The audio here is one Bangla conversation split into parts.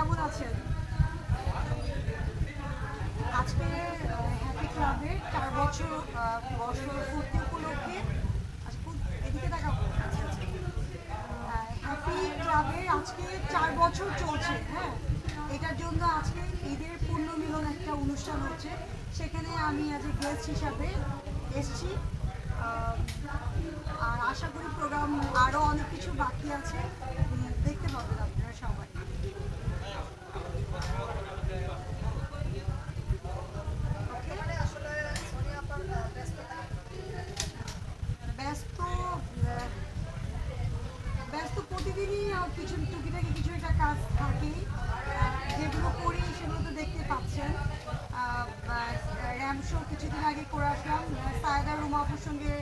কেমন আছেন? আজকে হ্যাপি ক্লাবের চার বছর বছর পূর্তি উপলক্ষে এদিকে দেখাবো। হ্যাপি ক্লাবে আজকে চার বছর চলছে হ্যাঁ? এটার জন্য আজকে ঈদের পূর্ণ মিলন একটা অনুষ্ঠান হচ্ছে। সেখানে আমি আজ গেস্ট হিসাবে এসছি। আর আশা করি প্রোগ্রাম আরও অনেক কিছু বাকি আছে। দেখতে পাবেন আপনি। ব্যস্ত প্রতিদিনই কিছু টুকিটাকি কিছু একটা কাজ আহ, যেগুলো করি সেগুলো তো দেখতে পাচ্ছেন। র্যাম শো কিছুদিন আগে করে আসলাম। সায়দা রুমাপুর সঙ্গে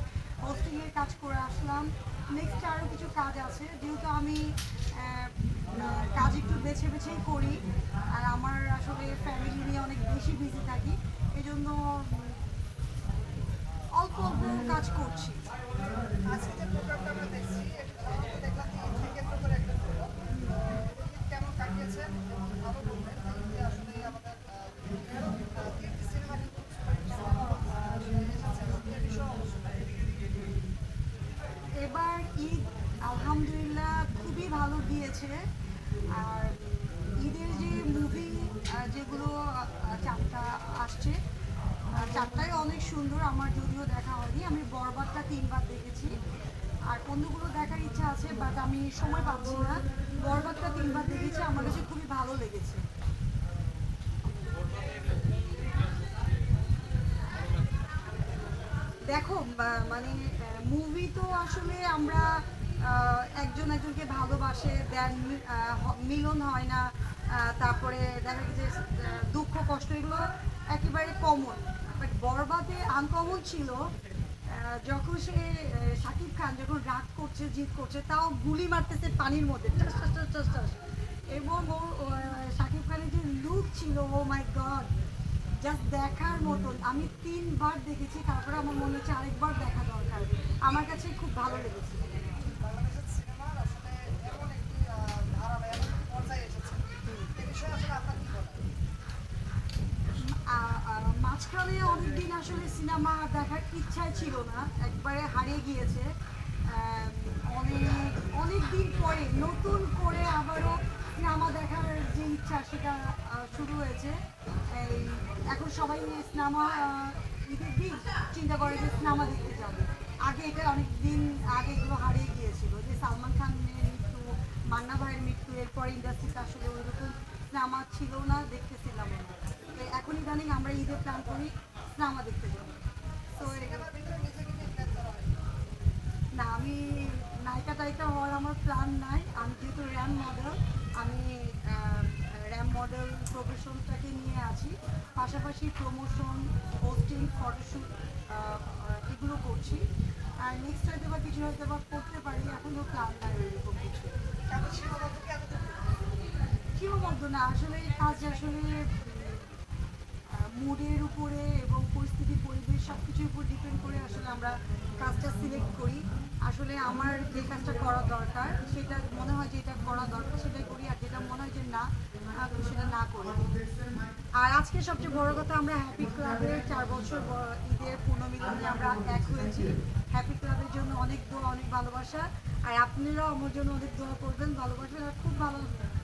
হোস্টিংয়ের কাজ করে আসলাম। নেক্সট আরও কিছু কাজ আছে। যেহেতু আমি কাজ একটু বেছে বেছেই করি আর আমার আসলে ফ্যামিলি নিয়ে অনেক বেশি বিজি থাকি এই জন্য অল্প অল্প কাজ করছি। এবার ঈদ, আলহামদুলিল্লাহ, খুবই ভালো গিয়েছে। আর ঈদের যে মুভি যেগুলো চারটা আসছে চারটাই অনেক সুন্দর। আমার যদিও দেখা হয়নি, আমি তিনবার দেখেছি। আর অন্যগুলো দেখার ইচ্ছা আছে বাট আমি সময় পাচ্ছি না। বরবাদটা তিনবার দেখেছি, আমার কাছে খুবই ভালো লেগেছে। দেখো মানে মুভি তো আসলে আমরা একজন একজনকে ভালোবাসে দেন মিলন হয় না তারপরে দেখা গেছে দুঃখ, কষ্ট, এগুলো একেবারে কমন বাট বরবাদে আনকমন ছিল যখন সে শাকিব খান যখন রাগ করছে জিত করছে তাও গুলি মারতেছে পানির মধ্যে। এবং ও, শাকিব খানের যে লুক ছিল ও মাই গড জাস্ট দেখার মতন। আমি তিনবার দেখেছি তারপরে আমার মনে হচ্ছে আরেকবার দেখা দরকার। আমার কাছে খুব ভালো লেগেছে বাংলাদেশের সিনেমার আসলে এমন একটি আহ, ধারা বা এমন একটি পর্যায়ে এসেছে এই বিষয়ে আসলে আপনার কি বলেন আ- আ- মাঝখানে অনেকদিন আসলে সিনেমা দেখার ইচ্ছাই ছিল না। একবারে হারিয়ে গিয়েছে। অনেক অনেক দিন পরে, নতুন করে আবারও সিনেমা দেখার যে ইচ্ছা, সেটা শুরু হয়েছে। এই, এখন সবাই সিনেমা ঈদের দিন চিন্তা করে যে সিনেমা দেখতে যাবে। আগে এটা অনেক দিন আগে এগুলো হারিয়ে গিয়েছিল। যে সালমান খানের মৃত্যু, মান্না ভাইয়ের মৃত্যু, এরপর ইন্ডাস্ট্রিতে আসলে ওইরকম সিনেমা ছিল না দেখতেছিলাম এখন ইদানিং আমরা ঈদে প্ল্যান করি সিনেমা দেখতে প্ল্যান নাই আমি যেহেতু র্যাম মডেল আমি র্যাম মডেল প্রফেশনটাকে নিয়ে আছি। পাশাপাশি প্রমোশন পোস্টিং ফটোশ্যুট এগুলো করছি। আর নেক্সট হয়তো বা কিছু হয়তো বা করতে পারি এখনও প্ল্যান নাই এরকম কিছু। সীমাবদ্ধ না আসলে এই কাজ আসলে মুডের উপরে এবং পরিস্থিতি পরিবেশ সব কিছুর উপর ডিপেন্ড করে আসলে আমরা কাজটা সিলেক্ট করি। আসলে আমার যে কাজটা করা দরকার, সেটা মনে হয় যে এটা করা দরকার, সেটাই করি, আর যেটা মনে হয় যে না সেটা না করি। আর আজকে সবচেয়ে বড় কথা, আমরা হ্যাপি ক্লাবের চার বছর ঈদের পূর্ণমিলনে আমরা এক হয়েছি। হ্যাপি ক্লাবের জন্য অনেক দোয়া, অনেক ভালোবাসা, আর আপনারাও আমার জন্য অনেক দোয়া করবেন ভালোবাসবেন আর খুব ভালো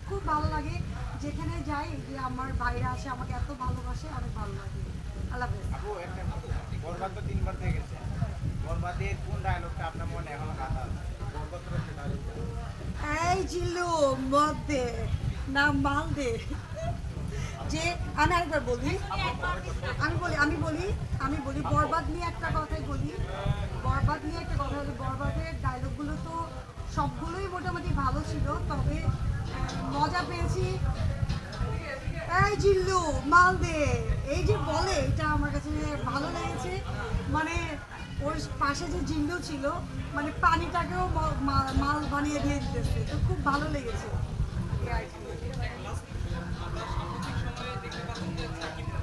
খুব ভালো লাগে। যেখানে যাই যে আমার বাইরে আছে, আমাকে এত ভালোবাসে, অনেক ভালো লাগে। আল্লাহ হাফেজ। একটা বরবাদ dialogue। এই জিল্লু, মদ দে না মাল যে, আমি আরেকবার বলি, আমি বলি আমি বলি আমি বলি, বরবাদ নিয়ে একটা কথাই বলি। বরবাদ নিয়ে একটা কথা বলি। বরবাদের ডায়লগগুলো তো সবগুলোই মোটামুটি ভালো ছিল, তবে মজা পেয়েছি। এই জিল্লু, মাল দে। এই যে বলে, এটা আমার কাছে ভালো লেগেছে। মানে ওর পাশে যে জিঙ্গল ছিল মানে পানিটাকেও মাল বানিয়ে দিয়ে দিতেছে তো খুব ভালো লেগেছে আর কি।